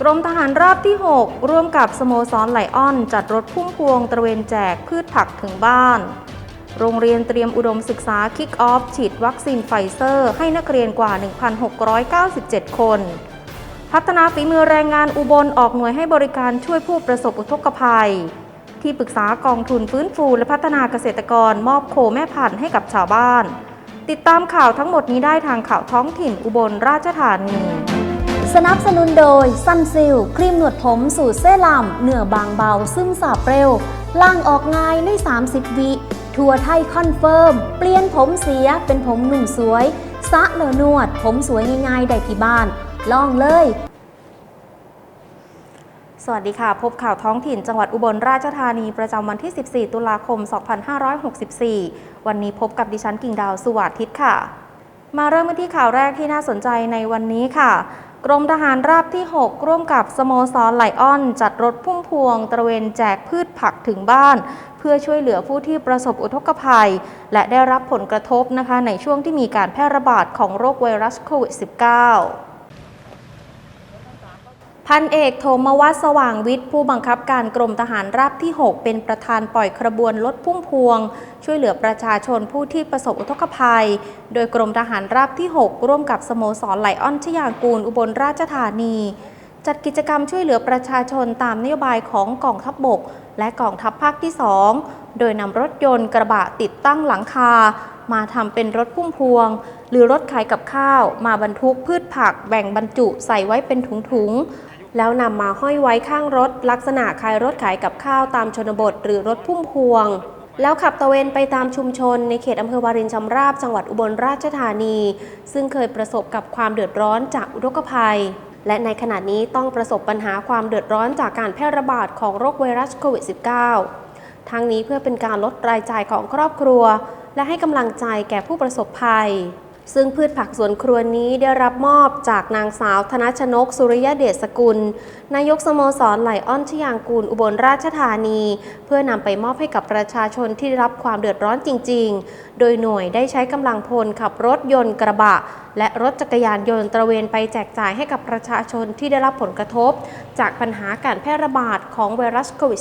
กรมทหารราบที่ 6 ร่วมกับสโมสรไหลอ้อน จัดรถพุ่มพวงตระเวนแจกพืชผักถึงบ้าน โรงเรียนเตรียมอุดมศึกษาคิกออฟฉีดวัคซีนไฟเซอร์ ให้นักเรียนกว่า 1,697 คน พัฒนาฝีมือแรงงานอุบลออกหน่วยให้บริการช่วยผู้ประสบอุทกภัย ที่ปรึกษากองทุนฟื้นฟูและพัฒนาเกษตรกรมอบโคแม่พันธุ์ให้กับชาวบ้าน ติดตามข่าวทั้งหมดนี้ได้ทางข่าวท้องถิ่นอุบลราชธานี สนับสนุนโดยซันซิลครีมหนวดผมสูตรเซรั่มเนื้อบางเบา ซึมสาบเร็ว ล่างออกง่ายใน 30 วิทัวไทยคอนเฟิร์ม เปลี่ยนผมเสียเป็นผมหนุ่มสวยสะเลอนวด ผมสวยง่ายๆ ได้ที่บ้าน ลองเลย สวัสดีค่ะ พบข่าวท้องถิ่นจังหวัดอุบลราชธานีประจำวันที่ 14 ตุลาคม 2564 วันนี้พบกับดิฉันกิ่งดาวสุวัสดิ์ทิศค่ะ มาเริ่มกันที่ข่าวแรกที่น่าสนใจในวันนี้ค่ะ กรมทหารราบที่ 6 ร่วมกับสโมสรไลออน จัดรถพุ่มพวง ตระเวนแจกพืชผักถึงบ้าน เพื่อช่วยเหลือผู้ที่ประสบอุทกภัย และได้รับผลกระทบนะคะในช่วงที่มีการแพร่ระบาดของโรคไวรัสโควิด -19 พันเอกโทมวัสว่างวิทย์ผู้บังคับการกรมทหารราบที่ 6 เป็นประธานปล่อยขบวนรถพุ่มพวง ช่วยเหลือประชาชนผู้ที่ประสบอุทกภัย โดยกรมทหารราบที่ 6 ร่วมกับสโมสรไหลอ้อนชยางกูลอุบลราชธานี จัดกิจกรรมช่วยเหลือประชาชนตามนโยบายของกองทัพบบก และกองทัพภาคที่ 2 โดยนำรถยนต์กระบะติดตั้งหลังคา มาทำเป็นรถพุ่มพวง หรือรถขายกับข้าว มาบรรทุกพืชผักแบ่งบรรจุใส่ไว้เป็นถุงๆ แล้วนำมาห้อยไว้ข้างรถ ลักษณะคล้ายรถขายกับข้าวตามชนบท หรือรถพุ่มพวง แล้วขับตะเวนไปตามชุมชน ในเขตอำเภอวารินชำราบจังหวัดอุบลราชธานี ซึ่งเคยประสบกับความเดือดร้อนจากอุทกภัย และในขณะนี้ต้องประสบปัญหาความเดือดร้อนจากการแพร่ระบาดของโรคไวรัสโควิด -19 ทั้งนี้เพื่อเป็นการลดรายจ่ายของครอบครัว และให้กำลังใจแก่ผู้ประสบภัย ซึ่งพืชผักสวนครัวนี้ได้รับมอบจากนางสาวธนชนก สุริยเดชสกุล นายกสโมสรไหลอ้อนชยางกูลอุบลราชธานี เพื่อนำไปมอบให้กับประชาชนที่ได้รับความเดือดร้อนจริง ๆ โดยหน่วยได้ใช้กำลังพลขับรถยนต์กระบะ และรถจักรยานยนต์ตระเวนไปแจกจ่ายให้กับประชาชนที่ได้รับผลกระทบ จากปัญหาการแพร่ระบาดของไวรัสโควิด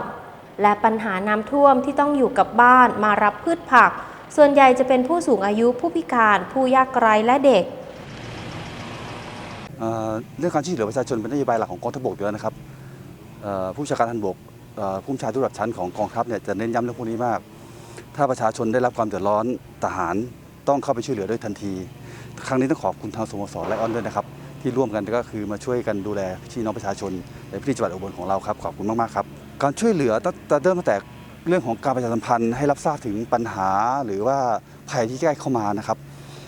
-19 และปัญหาน้ำท่วมที่ต้องอยู่กับบ้านมารับพืชผัก ส่วนใหญ่จะเป็นผู้สูงอายุผู้พิการผู้ยากไร้และเด็ก เอ่อเรื่องการช่วยเหลือประชาชนเป็นนโยบายหลักของกองทัพบกอยู่แล้วนะครับเอ่อผู้บัญชาการทัพบกเอ่อผู้บัญชาการทุกระดับชั้นของกองทัพเนี่ยจะเน้นย้ำเรื่องพวกนี้มาก ถ้าประชาชนได้รับความเดือดร้อนทหารต้องเข้าไปช่วยเหลือด้วยทันที ครั้งนี้ต้องขอบคุณทางสโมสรไลออนด้วยนะครับ ที่ร่วมกันก็คือมาช่วยกันดูแลพี่น้องประชาชนในพื้นที่จังหวัดอุบลของเราครับขอบคุณมากๆครับ การช่วยเหลือตั้งแต่เริ่มตั้งแต่ เรื่องของการประชาสัมพันธ์ให้รับทราบถึงปัญหาหรือว่าภัยที่ใกล้เข้ามานะครับ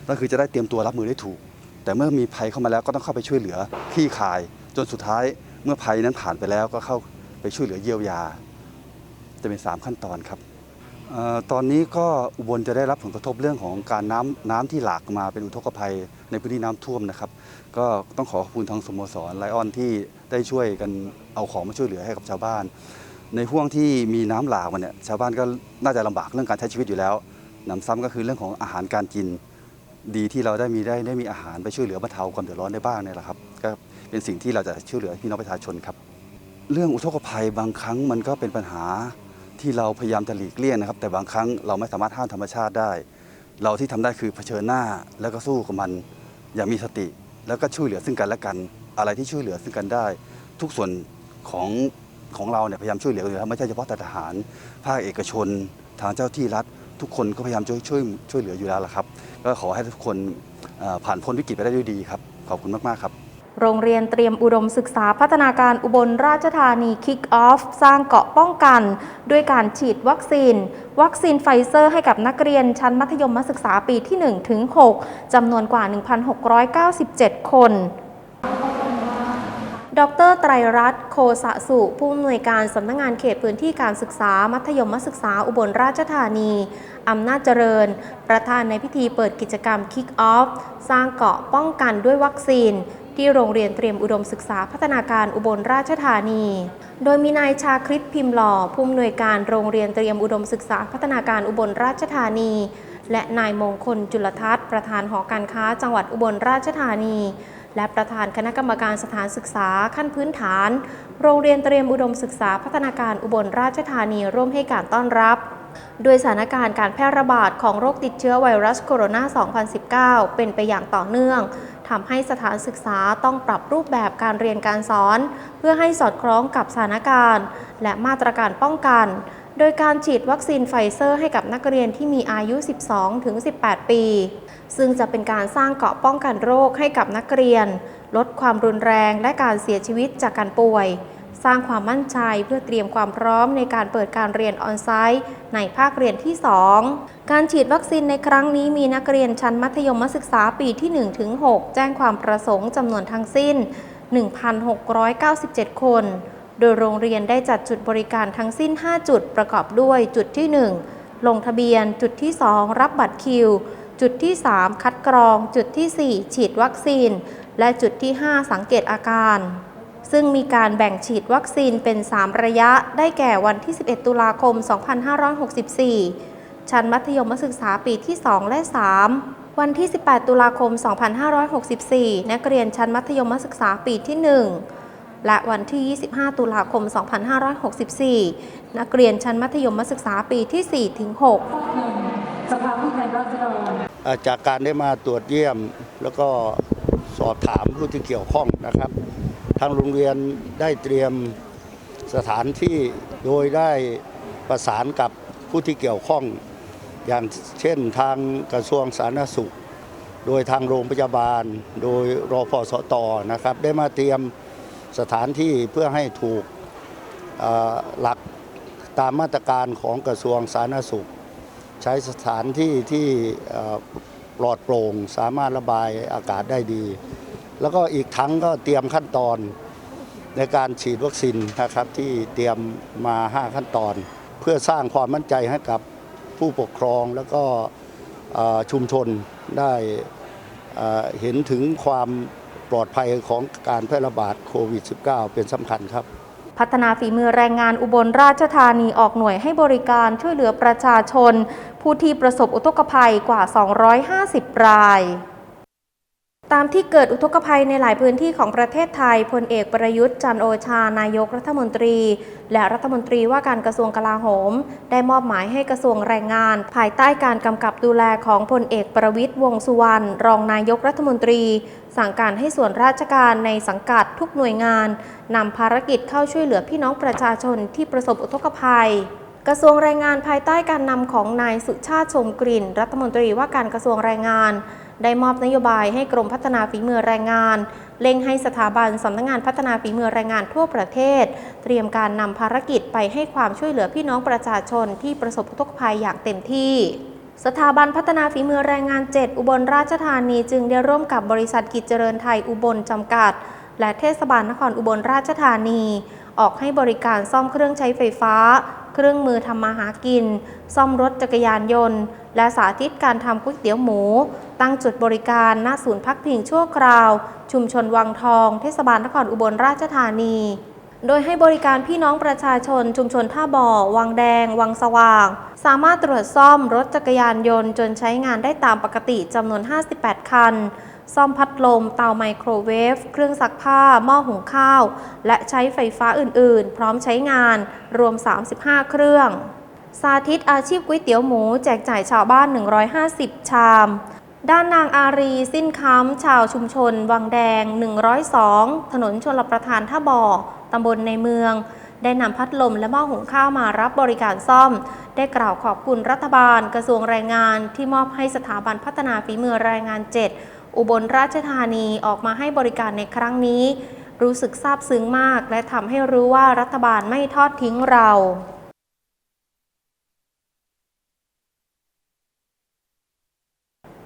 ก็คือจะได้เตรียมตัวรับมือได้ถูก แต่เมื่อมีภัยเข้ามาแล้วก็ต้องเข้าไปช่วยเหลือคลี่คาย จนสุดท้ายเมื่อภัยนั้นผ่านไปแล้วก็เข้าไปช่วยเหลือเยียวยา จะเป็น 3 ขั้นตอนครับออตอนนี้ก็อุบลจะได้รับผลกระทบเรื่องของการน้ำน้ำที่หลากมาเป็นอุทกภัยในพื้นที่น้ำท่วมนะครับ ก็ต้องขอขอบคุณทางสโมสรไลออนที่ได้ช่วยกันเอาของมาช่วยเหลือให้กับชาวบ้าน ในห่วงที่มีน้ำหลากมาเนี่ยชาวบ้านก็น่าจะลำบากเรื่องการใช้ชีวิตอยู่แล้วหนำซ้ำก็คือเรื่องของอาหารการกิน ดีที่เราได้มีได้ได้มีอาหารไปช่วยเหลือบรรเทาความเดือดร้อนได้บ้างเนี่ยแหละครับก็เป็นสิ่งที่เราจะช่วยเหลือพี่น้องประชาชนครับ เรื่องอุทกภัยบางครั้งมันก็เป็นปัญหาที่เราพยายามจะหลีกเลี่ยงนะครับ แต่บางครั้งเราไม่สามารถห้ามธรรมชาติได้ เราที่ทำได้คือเผชิญหน้าแล้วก็สู้กับมันอย่างมีสติ แล้วก็ช่วยเหลือซึ่งกันและกัน อะไรที่ช่วยเหลือซึ่งกันได้ ทุกส่วนของ ของเราเนี่ยพยายามช่วยเหลืออยู่แล้วไม่ใช่เฉพาะแต่ทหาร ภาคเอกชน ทางเจ้าที่รัฐ ทุกคนก็พยายามช่วยช่วยช่วยเหลืออยู่แล้วล่ะครับก็ขอให้ทุกคนผ่านพ้นวิกฤตไปได้ด้วยดีครับ ขอบคุณมาก ๆ ครับ โรงเรียนเตรียมอุดมศึกษาพัฒนาการอุบลราชธานีคิกออฟสร้างเกาะป้องกัน ด้วยการฉีดวัคซีน วัคซีนไฟเซอร์ให้กับนักเรียนชั้นมัธยมศึกษาปีที่1ถึง6จำนวนกว่า 1,697 คน ดรไตรรัตน์โคสะสุผู้อำนวยการสำนักงงานเขตพื้นที่การศึกษา มัธยมศึกษาอุบลราชธานี อำนาจเจริญ ประธานในพิธีเปิดกิจกรรม Kick Off สร้างเกาะป้องกันด้วยวัคซีน ที่โรงเรียนเตรียมอุดมศึกษาพัฒนาการอุบลราชธานี โดยมีนายชาคริตพิมพ์หล่อผู้อำนวยการโรงเรียนเตรียมอุดมศึกษาพัฒนาการอุบลราชธานี และนายมงคลจุลทัศน์ประธานหอการค้าจังหวัดอุบลราชธานี และประธานคณะกรรมการสถานศึกษาขั้นพื้นฐาน โรงเรียนเตรียมอุดมศึกษาพัฒนาการอุบลราชธานีร่วมให้การต้อนรับโดยสถานการณ์การแพร่ระบาดของโรคติดเชื้อไวรัสโคโรนา 2019 เป็นไปอย่างต่อเนื่อง ทำให้สถานศึกษาต้องปรับรูปแบบการเรียนการสอน เพื่อให้สอดคล้องกับสถานการณ์ และมาตรการป้องกัน โดยการฉีดวัคซีนไฟเซอร์ให้กับนักเรียนที่มีอายุ 12-18 ปี ซึ่งจะเป็นการสร้างเกราะป้องกันโรคให้กับนักเรียน ลดความรุนแรงและการเสียชีวิตจากการป่วย สร้างความมั่นใจเพื่อเตรียมความพร้อมในการเปิดการเรียนออนไซต์ในภาคเรียนที่ 2 การฉีดวัคซีนในครั้งนี้มีนักเรียนชั้นมัธยมศึกษาปีที่1ถึง6แจ้งความประสงค์จำนวนทั้งสิ้น 1,697 คน โดยโรงเรียนได้จัดจุดบริการทั้งสิ้น 5 จุดประกอบด้วยจุดที่ 1 ลงทะเบียน จุดที่ 2 รับบัตรคิว จุดที่ 3 คัดกรอง จุดที่ 4 ฉีดวัคซีน และจุดที่ 5 สังเกตอาการ ซึ่งมีการแบ่งฉีดวัคซีนเป็น 3 ระยะ ได้แก่วันที่ 11 ตุลาคม 2564 ชั้นมัธยมศึกษาปีที่ 2 และ 3วันที่ 18 ตุลาคม 2564 นักเรียนชั้นมัธยมศึกษาปีที่ 1 และวันที่ 25 ตุลาคม 2564 นักเรียนชั้นมัธยมศึกษาปีที่ 4 ถึง 6 สภาผู้แทนราษฎรจากการได้มาตรวจเยี่ยม แล้วก็สอบถามผู้ที่เกี่ยวข้องนะครับ ทางโรงเรียนได้เตรียมสถานที่โดยได้ประสานกับผู้ที่เกี่ยวข้อง อย่างเช่นทางกระทรวงสาธารณสุข โดยทางโรงพยาบาล โดยรอพสตนะครับ ได้มาเตรียม สถานที่เพื่อให้ถูกหลักตามมาตรการของกระทรวงสาธารณสุข ใช้สถานที่ที่ปลอดโปร่งสามารถระบายอากาศได้ดี แล้วก็อีกทั้งก็เตรียมขั้นตอนในการฉีดวัคซีนนะครับที่เตรียมมา 5 ขั้นตอน เพื่อสร้างความมั่นใจให้กับผู้ปกครองแล้วก็ชุมชนได้เห็นถึงความ ปลอดภัยของการแพร่ระบาดโควิด -19 เป็นสำคัญครับ พัฒนาฝีมือแรงงานอุบลราชธานีออกหน่วยให้บริการช่วยเหลือประชาชน ผู้ที่ประสบอุทกภัยกว่า 250 ราย ตามที่เกิดอุทกภัยในหลายพื้นที่ของประเทศไทยพลเอกประยุทธ์จันโอชา นายกรัฐมนตรี และรัฐมนตรีว่าการกระทรวงกลาโหม ได้มอบหมายให้กระทรวงแรงงาน ภายใต้การกำกับดูแลของพลเอกประวิทย์วงษ์สุวรรณรองนายกรัฐมนตรี สั่งการให้ส่วนราชการในสังกัดทุกหน่วยงานนำภารกิจเข้าช่วยเหลือพี่น้องประชาชนที่ประสบอุทกภัยกระทรวงแรงงานภายใต้การนำของนายสุชาติชมกลิ่น รัฐมนตรีว่าการกระทรวงแรงงาน ได้มอบนโยบายให้กรมพัฒนาฝีมือแรงงานเล็งให้สถาบันสำนักงานพัฒนาฝีมือแรงงานทั่วประเทศ เตรียมการนำภารกิจไปให้ความช่วยเหลือพี่น้องประชาชนที่ประสบอุทกภัยอย่างเต็มที่สถาบันพัฒนาฝีมือแรงงาน 7 อุบลราชธานีจึงได้ร่วมกับบริษัทกิจเจริญไทยอุบลจำกัด และเทศบาลนครอุบลราชธานี ออกให้บริการซ่อมเครื่องใช้ไฟฟ้า เครื่องมือทำมาหากิน ซ่อมรถจักรยานยนต์ และสาธิตการทำก๋วยเตี๋ยวหมู ตั้งจุดบริการหน้าศูนย์พักพิงชั่วคราว ชุมชนวังทอง เทศบาลนครอุบลราชธานี โดยให้บริการพี่น้องประชาชน ชุมชนท่าบ่อ วังแดง วังสว่าง สามารถตรวจซ่อมรถจักรยานยนต์จนใช้งานได้ตามปกติจำนวน 58 คัน ซ่อมพัดลม เตาไมโครเวฟ เครื่องซักผ้า หม้อหุงข้าว และใช้ไฟฟ้าอื่น ๆ พร้อมใช้งาน รวม 35 เครื่องสาธิตอาชีพก๋วยเตี๋ยวหมูแจกจ่ายชาวบ้าน 150 ชาม ด้านนางอารีสิ้นค้ำชาวชุมชน วังแดง 102 ถนนชลประทานท่าบ่อตำบลในเมือง ได้นำพัดลมและหม้อหุงข้าวมารับบริการซ่อม ได้กล่าวขอบคุณรัฐบาล กระทรวงแรงงานที่มอบให้สถาบันพัฒนาฝีมือแรงงาน 7 อุบลราชธานีออกมาให้บริการในครั้งนี้ รู้สึกซาบซึ้งมาก และทำให้รู้ว่ารัฐบาลไม่ทอดทิ้งเรา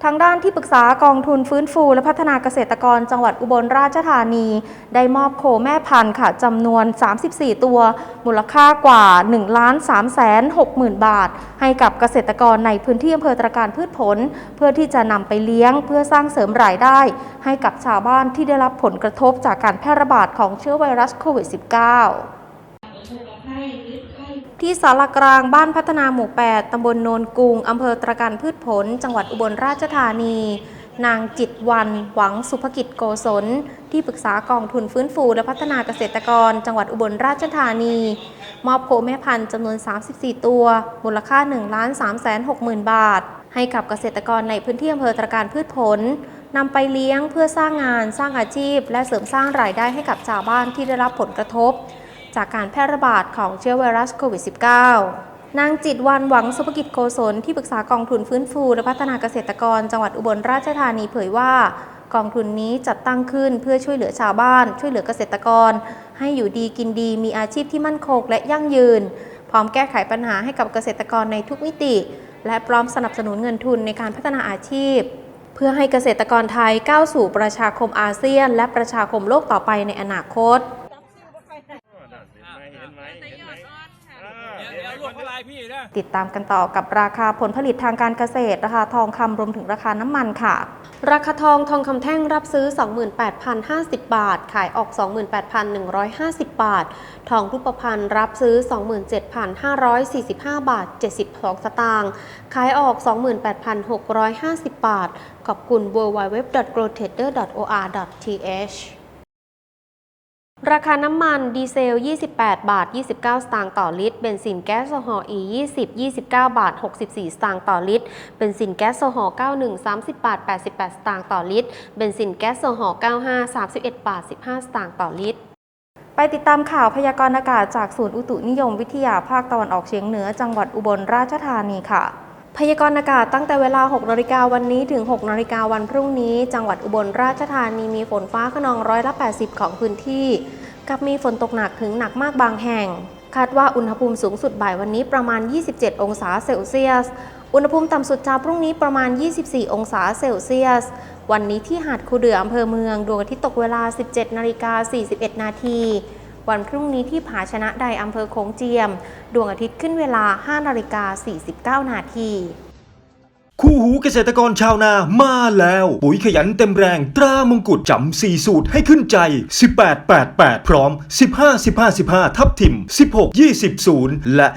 ทางด้านที่ปรึกษากองทุนฟื้นฟูและพัฒนาเกษตรกรจังหวัดอุบลราชธานี ได้มอบโคแม่พันธุ์ค่ะจำนวน 34 ตัว มูลค่ากว่า1ล้าน3แสน6หมื่นบาท ให้กับเกษตรกรในพื้นที่อำเภอตรการพืชผล เพื่อที่จะนำไปเลี้ยงเพื่อสร้างเสริมรายได้ ให้กับชาวบ้านที่ได้รับผลกระทบจากการแพร่ระบาดของเชื้อไวรัสโควิด -19 ที่สารกลางบ้านพัฒนาหมู่ 8 ตำบลโนนกุงอำเภอตรการพืชผล จังหวัดอุบลราชธานี นางจิตวัน หวังสุภกิจโกศล ที่ปรึกษากองทุนฟื้นฟูและพัฒนาเกษตรกร จังหวัดอุบลราชธานี มอบโคแม่พันธุ์จำนวน 34 ตัว มูลค่า 1 3 6 0 0 0 0 บาท ให้กับเกษตรกรในพื้นที่อำเภอตรการพืชผลนำไปเลี้ยงเพื่อสร้างงานสร้างอาชีพ และเสริมสร้างรายได้ให้กับชาวบ้านที่ได้รับผลกระทบ จากการแพร่ระบาดของเชื้อไวรัสโควิด -19 นางจิตวันหวังสุภกิจโกศลที่ปรึกษากองทุนฟื้นฟูและพัฒนาเกษตรกร จังหวัดอุบลราชธานีเผยว่ากองทุนนี้จัดตั้งขึ้นเพื่อช่วยเหลือชาวบ้าน ช่วยเหลือเกษตรกร ให้อยู่ดีกินดีมีอาชีพที่มั่นคงและยั่งยืน พร้อมแก้ไขปัญหาให้กับเกษตรกรในทุกมิติ และพร้อมสนับสนุนเงินทุนในการพัฒนาอาชีพ เพื่อให้เกษตรกรไทยก้าวสู่ประชาคมอาเซียน และประชาคมโลกต่อไปในอนาคต เห็นไหมเห็นไหมเดี๋ยวเดี๋ยวลวกลายพี่นะ ติดตามกันต่อกับราคาผลผลิตทางการเกษตร ราคาทองคำรวมถึงราคาน้ำมันค่ะ ราคาทองทองคำแท่งรับซื้อ 28,050 บาท ขายออก 28,150 บาท ทองรูปพรรณรับซื้อ 27,545 บาท 72 สตางค์ขายออก 28,650 บาท ขอบคุณ www.growtrader.or.th ราคาน้ำมันดีเซล 28 บาท 29 สตางค์ต่อลิตร เบนซินแก๊สโซฮอล์ E 20 29 บาท 64 สตางค์ต่อลิตร เบนซินแก๊สโซฮอล์ 91 30 บาท 88 สตางค์ต่อลิตร เบนซินแก๊สโซฮอล์ 95 31 บาท 15 สตางค์ต่อลิตร ไปติดตามข่าวพยากรณ์อากาศจากศูนย์อุตุนิยมวิทยาภาคตะวันออกเฉียงเหนือจังหวัดอุบลราชธานีค่ะ พยากรณ์อากาศตั้งแต่เวลา 6นาฬิกาวันนี้ถึง 6นาฬิกาวันพรุ่งนี้ จังหวัดอุบลราชธานีมีฝนฟ้าขนองร้อยละ 80 ของพื้นที่ กับมีฝนตกหนักถึงหนักมากบางแห่ง คาดว่าอุณหภูมิสูงสุดบ่ายวันนี้ประมาณ 27 องศาเซลเซียส อุณหภูมิต่ำสุดเช้าพรุ่งนี้ประมาณ 24 องศาเซลเซียส วันนี้ที่หาดคูเดืออำเภอเมืองดวงอาทิตย์ตกเวลา 17นาฬิกา41 นาที วันพรุ่งนี้ที่ผาชนะใดอำเภอโขงเจียม ดวงอาทิตย์ขึ้นเวลา 5 นาฬิกา 49 นาที คู่หูเกษตรกรชาวนามาแล้ว ปุ๋ยขยันเต็มแรงตรามงกุฎจำสี่สูตรให้ขึ้นใจ 1888 พร้อม 15 15 15 ทับทิม 16 20 0 และ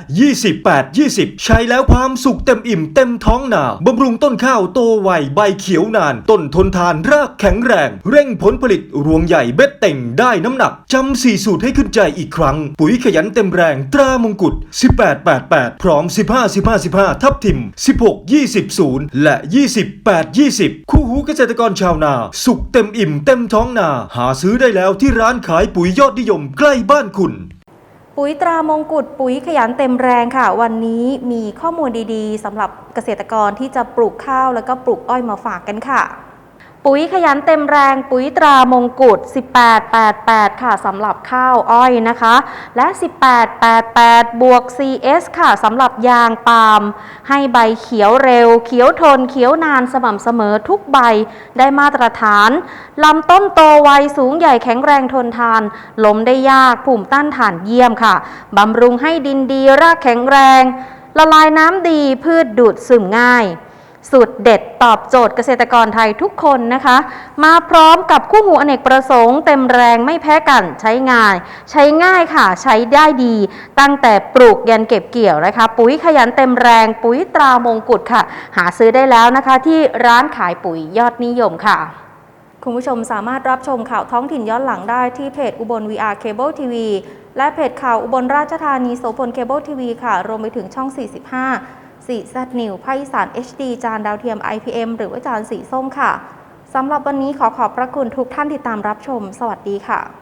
28 20 ใช้แล้วความสุขเต็มอิ่มเต็มท้องนาบำรุงต้นข้าวโตไวใบเขียวนาน ต้นทนทานรากแข็งแรง เร่งผลผลิตรวงใหญ่เบ็ดเต่งได้น้ำหนักจำสี่สูตรให้ขึ้นใจอีกครั้ง ปุ๋ยขยันเต็มแรงตรามงกุฎ1888 พร้อม 15 15 15 ทับทิม 16 20 0และ 28 20 คู่หูเกษตรกรชาวนา สุขเต็มอิ่มเต็มท้องนา หาซื้อได้แล้วที่ร้านขายปุ๋ยยอดนิยมใกล้บ้านคุณ ปุ๋ยตรามงกุฎปุ๋ยขยันเต็มแรงค่ะ วันนี้มีข้อมูลดีๆสำหรับเกษตรกรที่จะปลูกข้าวแล้วก็ปลูกอ้อยมาฝากกันค่ะ ปุ๋ยขยันเต็มแรงปุ๋ยตรามงกุฎ1888 ค่ะสำหรับข้าวอ้อยนะคะ และ 1888 บวก CS ค่ะสำหรับยางปาล์มให้ใบเขียวเร็ว เขียวทนเขียวนานสม่ำเสมอทุกใบได้มาตรฐานลำต้นโตไวสูงใหญ่แข็งแรงทนทานล้มได้ยากภูมิต้านทานเยี่ยมค่ะบำรุงให้ดินดีรากแข็งแรง ละลายน้ำดีพืชดูดซึมง่าย สูตรเด็ดตอบโจทย์เกษตรกรไทยทุกคนนะคะ มาพร้อมกับคู่หูอเนกประสงค์เต็มแรงไม่แพ้กันใช้ง่ายใช้ง่ายค่ะใช้ได้ดี ตั้งแต่ปลูกยันเก็บเกี่ยวนะคะ ปุ๋ยขยันเต็มแรงปุ๋ยตรามงกุฎค่ะ หาซื้อได้แล้วนะคะ ที่ร้านขายปุ๋ยยอดนิยมค่ะคุณผู้ชมสามารถรับชมข่าวท้องถิ่นย้อนหลังได้ที่เพจอุบล VR Cable TV และเพจข่าวอุบลราชธานีโสพลเคเบิลทีวีค่ะ รวมไปถึงช่อง 45 4 Z New ภาคอีสาน HD จานดาวเทียม IPM หรือว่าจานสีส้มค่ะ สำหรับวันนี้ขอขอบพระคุณทุกท่านที่ตามรับชม สวัสดีค่ะ